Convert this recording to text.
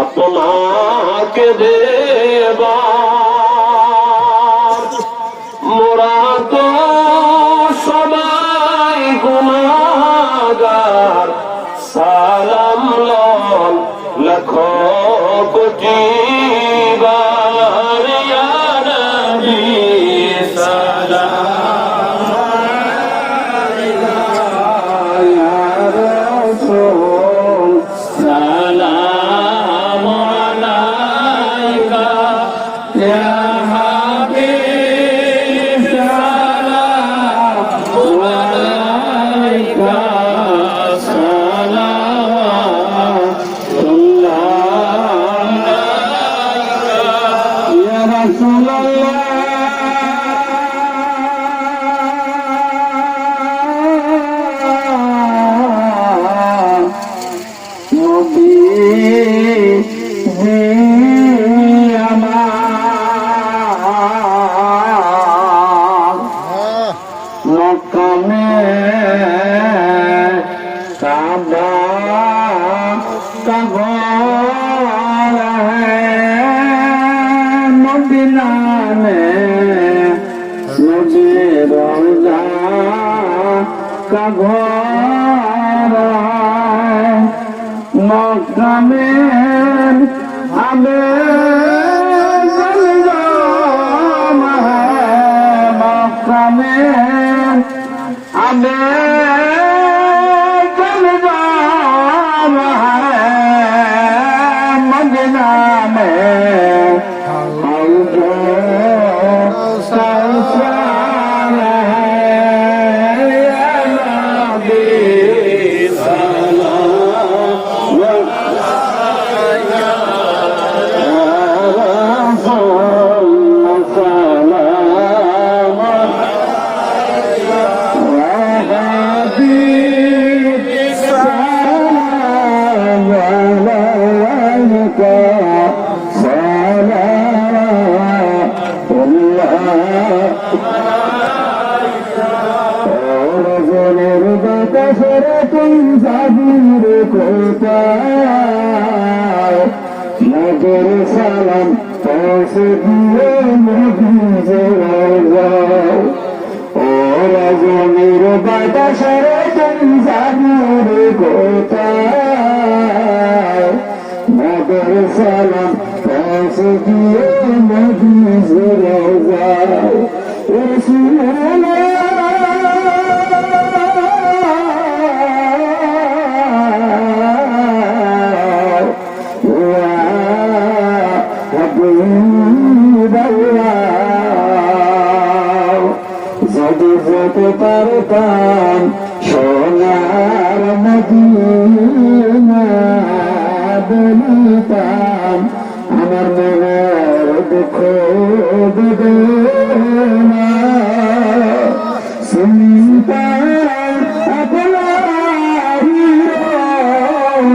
আপনাকে দেবার মোরা তো সবাই গুণাগার। সালাম loan lakh crore Allah. Medina মে নবী রওজা কাগর মকামে আবে জলজাম মকামে আবে Yeah. নজর সালাম পৌঁছে দিয়ে যাও ও রজনীর বাতাসরে তুমি জানুর কোথায়? নজর সালাম পৌঁছে যদি যেতে পারতাম সোনার মদিনা